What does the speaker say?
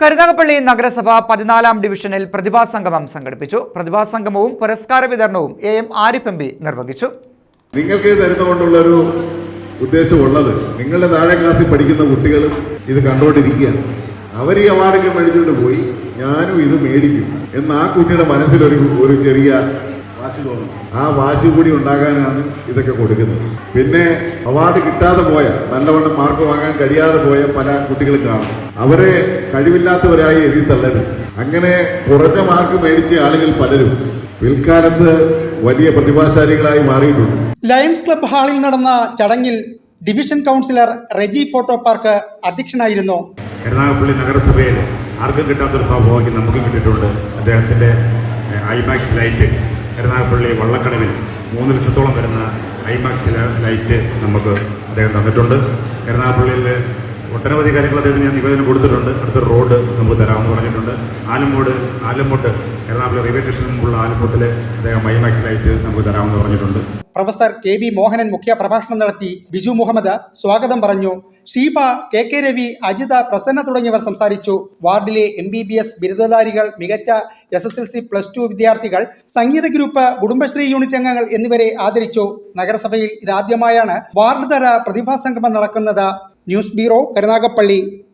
കരുനാഗപ്പള്ളി നഗരസഭ പതിനാലാം ഡിവിഷനിൽ പ്രതിഭാ സംഗമം സംഘടിപ്പിച്ചു. പ്രതിഭാ സംഗമവും പുരസ്കാര വിതരണവും A M Arif M P നിർവഹിച്ചു. നിങ്ങൾക്ക് തരുന്നുകൊണ്ടുള്ള ഒരു ഉദ്ദേശമുള്ളത് നിങ്ങളുടെ താഴെ ക്ലാസ്സിൽ പഠിക്കുന്ന കുട്ടികൾ ഇത് കണ്ടുകൊണ്ടിരിക്കുകയാണ് അവർ ഈ അവാർഡൊക്കെ മേടിച്ചുകൊണ്ട് പോയി ഞാനും ഇത് മേടിക്കും. എന്ന് ആ കുട്ടിയുടെ മനസ്സിലൊരു ഒരു ചെറിയ ആ വാശി കൂടി ഉണ്ടാകാനാണ് ഇതൊക്കെ കൊടുക്കുന്നത്. പിന്നെ അവാർഡ് കിട്ടാതെ പോയ നല്ലവണ്ണം മാർക്ക് വാങ്ങാൻ കഴിയാതെ പോയ പല കുട്ടികളും കാണും. അവരെ കഴിവില്ലാത്തവരായി എഴുതി തള്ളരുത്. അങ്ങനെ കുറഞ്ഞ മാർക്ക് മേടിച്ച ആളുകൾ പലരും പിൽക്കാലത്ത് വലിയ പ്രതിഭാശാലികളായി മാറിയിട്ടുണ്ട്. ലയൺസ് ക്ലബ് ഹാളിൽ നടന്ന ചടങ്ങിൽ division councillor Reji photo park അധ്യക്ഷനായിരുന്നു. എറണാകുളപ്പള്ളി നഗരസഭയിൽ ആർക്കും കിട്ടാത്തൊരു സൗഭാഗ്യം നമുക്ക് കിട്ടിയിട്ടുണ്ട്. അദ്ദേഹത്തിന്റെ ഐമാക്സ് ലൈറ്റ് എറണാകുളപ്പള്ളി വള്ളക്കടവിൽ മൂന്ന് ലക്ഷത്തോളം വരുന്ന ഐമാക്സ് ലൈറ്റ് നമുക്ക് അദ്ദേഹം തന്നിട്ടുണ്ട്. എറണാകുളപ്പള്ളിയിൽ ഒട്ടനവധി കാര്യങ്ങൾ അദ്ദേഹത്തിന് ഞാൻ നിവേദനം കൊടുത്തിട്ടുണ്ട്. അടുത്ത റോഡ് നമുക്ക് തരാമെന്ന് പറഞ്ഞിട്ടുണ്ട്. ആലമ്പോട് ആലമ്പോട്ട് എറണാകുളം റെയിൽവേ സ്റ്റേഷന് മുമ്പുള്ള ആലമ്പോട്ടിൽ അദ്ദേഹം ഐമാക്സ് ലൈറ്റ് നമുക്ക് തരാമെന്ന് പറഞ്ഞിട്ടുണ്ട്. പ്രൊഫസർ കെ ബി മോഹനൻ മുഖ്യ പ്രഭാഷണം നടത്തി ബിജു മുഹമ്മദ് സ്വാഗതം പറഞ്ഞു. ഷീബ കെ കെ രവി അജിത പ്രസന്ന തുടങ്ങിയവർ സംസാരിച്ചു. വാർഡിലെ എം ബി ബി എസ് ബിരുദധാരികൾ മികച്ച S S L C plus two വിദ്യാർത്ഥികൾ സംഗീത ഗ്രൂപ്പ് കുടുംബശ്രീ യൂണിറ്റ് അംഗങ്ങൾ എന്നിവരെ ആദരിച്ചു. നഗരസഭയിൽ ഇതാദ്യമായാണ് വാർഡ് തല പ്രതിഭാസംഗമം നടക്കുന്നത്. News bureau Karunagappally.